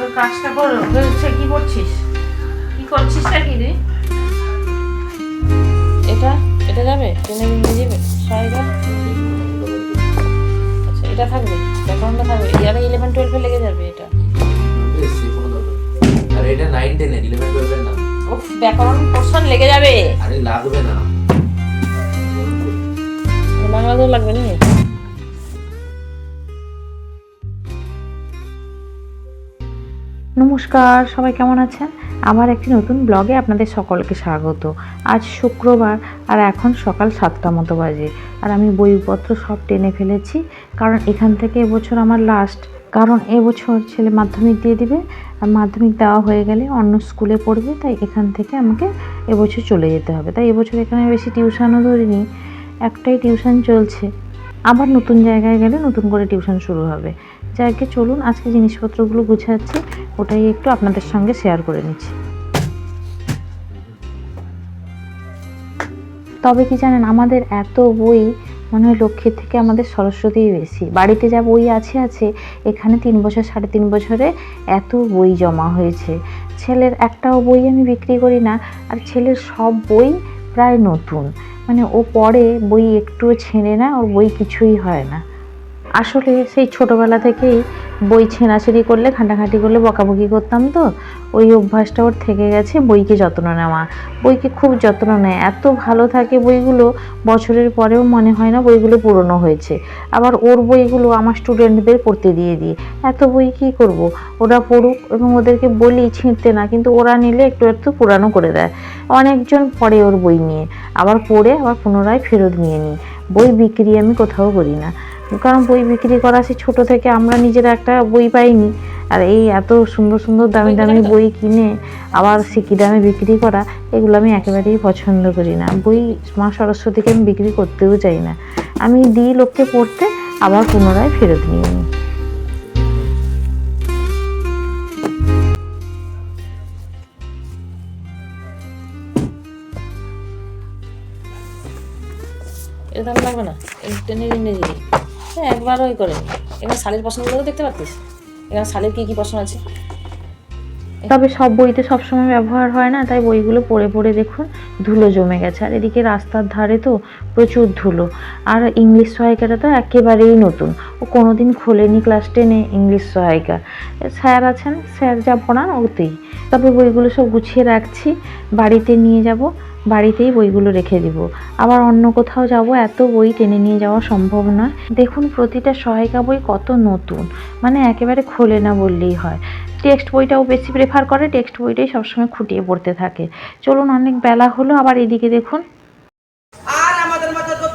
তোর কাজটা করো হচ্ছে কি করছিস? কি করছিসটা কি রে? এটা? এটা যাবে? ট্রেনে নিয়ে যাবে? সাইডা আচ্ছা এটা থাকবে। ব্যাকগ্রাউন্ডটা থাকবে। ইয়ারে ইলেভেন টুয়েলভে লেগে যাবে এটা। আর এটা নাইন টেনের ইলেভেন টুয়েলভের না। উফ ব্যাকরণ পোর্শন লেগে যাবে। আরে লাগবে না। বাংলা তো লাগবে না নমস্কার, সবাই কেমন আছেন? আমার একটি নতুন ব্লগে আপনাদের সকলকে স্বাগত। আজ শুক্রবার আর এখন সকাল সাতটা মতো বাজে। আর আমি বইপত্র সব টেনে ফেলেছি, কারণ এখান থেকে এবছর আমার লাস্ট কারণ এবছর ছেলে মাধ্যমিক দিয়ে দিবে, আর মাধ্যমিক দেওয়া হয়ে গেলে অন্য স্কুলে পড়বে, তাই এখান থেকে আমাকে এবছর চলে যেতে হবে। তাই এবছর এখানে বেশি টিউশনও ধরিনি, একটাই টিউশন চলছে। আবার নতুন জায়গায় গেলে নতুন করে টিউশন শুরু হবে। যাকে চলুন আজকে জিনিসপত্রগুলো গুছাচ্ছি, ওটাই একটু আপনাদের সঙ্গে শেয়ার করে নিচ্ছি। তবে কি জানেন, আমাদের এত বই মনে হয় লক্ষ্মীর থেকে আমাদের সরস্বতী বেশি। বাড়িতে যা বই আছে আছে, এখানে তিন বছর, সাড়ে তিন বছরে এত বই জমা হয়েছে। ছেলের একটাও বই আমি বিক্রি করি না, আর ছেলের সব বই প্রায় নতুন। মানে ও পড়ে বই একটুও ছেঁড়ে না ওর বই কিছুই হয় না। আসলে সেই ছোটোবেলা থেকেই বই ছেঁড়াছেড়ি করলে, ঘাঁটাঘাঁটি করলে, বকাবকি করতাম তো। ওই অভ্যাসটা ওর থেকে গেছে, বইকে যত্ন নেওয়া। বইকে খুব যত্ন নেয়। এত ভালো থাকে বইগুলো, বছরের পরেও মনে হয় না বইগুলো পুরনো হয়েছে। আবার ওর বইগুলো আমার স্টুডেন্টদের পড়তে দিয়ে দিই। এত বই কী করব? ওরা পড়ুক এবং ওদেরকে বলি ছিঁড়তে না, কিন্তু ওরা নিলে একটু একটু পুরানো করে দেয়। অনেকজন পড়ে ওর বই নিয়ে। আবার পড়ে আবার পুনরায় ফেরত নিয়ে নিই। বই বিক্রি আমি কোথাও করি না। কারণ বই বিক্রি করা সে ছোটো থেকে আমরা নিজেরা একটা বই পাইনি। আর এই এত সুন্দর সুন্দর দামি দামি বই কিনে আবার সিকি দামে বিক্রি করা এগুলো আমি একেবারেই পছন্দ করি না। বই মা সরস্বতীকে আমি বিক্রি করতেও চাই না। আমি দিই লোককে পড়তে আবার পুনরায় ফেরত নিয়ে নিই। এটা লাগবে না ট্রেনের ইংরেজি দিই হ্যাঁ একবার ওই করে। এখানে শালের পছন্দগুলো দেখতে পাচ্ছিস এখানে শালের কী কী পছন্দ আছে? তবে সব বইতে সবসময় ব্যবহার হয় না, তাই বইগুলো পড়ে পড়ে দেখুন, ধুলো জমে গেছে। আর এদিকে রাস্তার ধারে তো প্রচুর ধুলো। আর ইংলিশ সহায়িকাটা তো একেবারেই নতুন। ও কোনোদিন খোলেনি ক্লাস টেনে ইংলিশ সহায়িকা। স্যার আছেন, স্যার যা পড়ান ওতেই। তবে বইগুলো সব গুছিয়ে রাখছি, বাড়িতে নিয়ে যাব। বাড়িতেই বইগুলো রেখে দিব। আবার অন্য কোথাও যাব, এত বই টেনে নিয়ে যাওয়া সম্ভব নয়। দেখুন প্রতিটা সহায়িকা বই কত নতুন মানে একেবারে খোলে না বললেই হয়। টেক্সট বইটাও বেশি প্রেফার করে, টেক্সট বইটাই সবসময় খুঁটিয়ে পড়তে থাকে। চলুন অনেক বেলা হলো, আবার এদিকে দেখুন। আর আমাদের মাঝে যত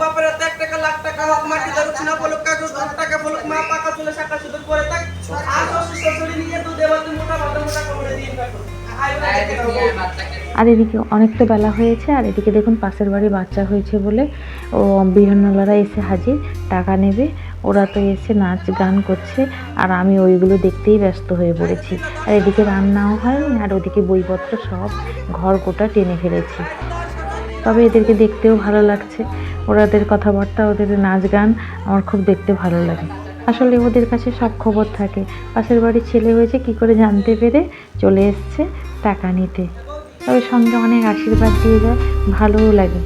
বাপের এক টাকা, লাখ টাকা মাটি বলুক, কাগজ টাকা বলুক, মা পাকা আর এদিকে অনেক তো বেলা হয়েছে, আর এদিকে দেখুন পাশের বাড়ি বাচ্চা হয়েছে বলে ও বিহান্নলারা এসে হাজির, টাকা নেবে। ওরা তো এসে নাচ গান করছে, আর আমি ওইগুলো দেখতেই ব্যস্ত হয়ে পড়েছি। আর এদিকে রান্নাও হয়নি, আর ওদিকে বইপত্র সব ঘর গোটা টেনে ফেলেছি। তবে এদেরকে দেখতেও ভালো লাগছে। ওরাদের কথাবার্তা, ওদের নাচ গান আমার খুব দেখতে ভালো লাগে। আসলে ওদের কাছে সব খবর থাকে। পাশের বাড়ির ছেলে হয়েছে, কি করে জানতে পেরে চলে এসছে। টাকা নিতে। তবে সঙ্গে অনেক আশীর্বাদ দিয়ে যায়, ভালোও লাগে।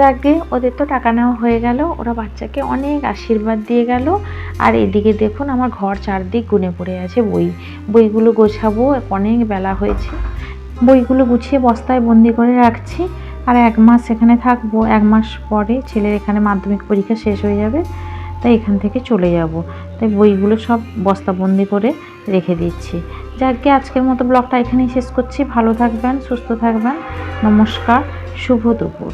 যাকে ওদের তো টাকা নেওয়া হয়ে গেল, ওরা বাচ্চাকে অনেক আশীর্বাদ দিয়ে গেল। আর এদিকে দেখুন, আমার ঘর চারদিক গুনে পড়ে আছে, বই। বইগুলো গোছাবো, অনেক বেলা হয়েছে। বইগুলো গুছিয়ে বস্তায় বন্দি করে রাখছি। আর এক মাস এখানে থাকব, এক মাস পরে ছেলের এখানে মাধ্যমিক পরীক্ষা শেষ হয়ে যাবে, তাই এখান থেকে চলে যাব। তাই বইগুলো সব বস্তাবন্দি করে রেখে দিচ্ছি। যাকে আজকের মতো ব্লগটা এখানেই শেষ করছি। ভালো থাকবেন, সুস্থ থাকবেন। নমস্কার, শুভ দুপুর।